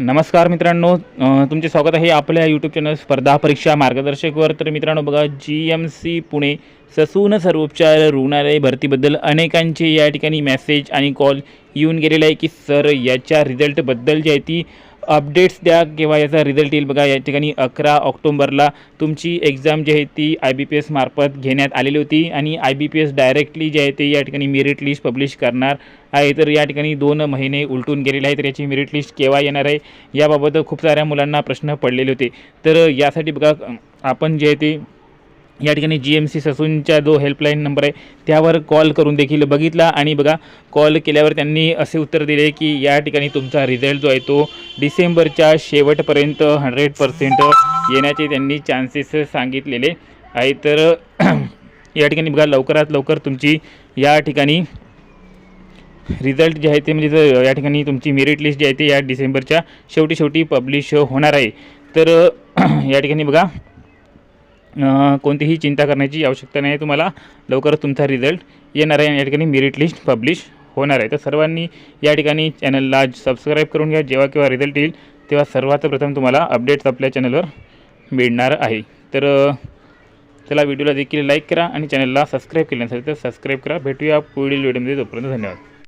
नमस्कार मित्रांनो तुमचे स्वागत आहे आपल्या यूट्यूब चॅनल स्पर्धा परीक्षा मार्गदर्शकवर. तर मित्रांनो बघा G M C Pune Sassoon सर्वोपचार रुग्णालय भरतीबद्दल अनेकांचे या ठिकाणी मेसेज आणि कॉल येऊन गेलेला आहे की सर याच्या रिझल्टबद्दल जी आहे ती अपडेट्स द्या किंवा याचा रिझल्ट येईल. बघा या ठिकाणी अकरा ऑक्टोंबरला तुमची एक्झाम जी आहे ती आय बी पी एस मार्फत घेण्यात आलेली होती आणि I B P S directly जे आहे ते या ठिकाणी मेरिट लिस्ट पब्लिश करणार आहे. तर या ठिकाणी दोन महिने उलटून गेलेले आहे तर याची मेरिट लिस्ट केव्हा येणार आहे? याबाबत खूप साऱ्या मुलांना प्रश्न पडलेले होते. तर यासाठी बघा आपण जे आहे ते या ठिकाणी जी एम सी ससूनचा जो हेल्पलाईन नंबर आहे त्यावर कॉल करून देखील बघितला. आणि बघा कॉल केल्यावर त्यांनी असे उत्तर दिले की या ठिकाणी तुमचा रिझल्ट जो आहे तो डिसेंबरच्या शेवटपर्यंत हंड्रेड पर्सेंट येण्याचे त्यांनी चान्सेस सांगितलेले आहे तर या ठिकाणी बघा लवकरात लवकर तुमची या ठिकाणी रिझल्ट जे आहे ते म्हणजे जर या ठिकाणी तुमची मेरिट लिस्ट जी आहे ते या डिसेंबरच्या शेवटी शेवटी पब्लिश होणार आहे. तर या ठिकाणी बघा कोणतीही चिंता करण्याची आवश्यकता नाही. आहे तुम्हाला लवकरच तुमचा रिझल्ट येणार आहे आणि या ठिकाणी मेरिट लिस्ट पब्लिश होणार आहे. तर सर्वांनी या ठिकाणी चॅनलला सबस्क्राईब करून घ्या. जेव्हा केव्हा रिझल्ट येईल तेव्हा सर्वात प्रथम तुम्हाला अपडेट्स आपल्या चॅनलवर मिळणार आहे. तर चला व्हिडिओला देखील लाईक करा आणि चॅनलला सबस्क्राईब केलं नसेल तर सबस्क्राईब करा. भेटूया पुढील व्हिडिओमध्ये तोपर्यंत धन्यवाद.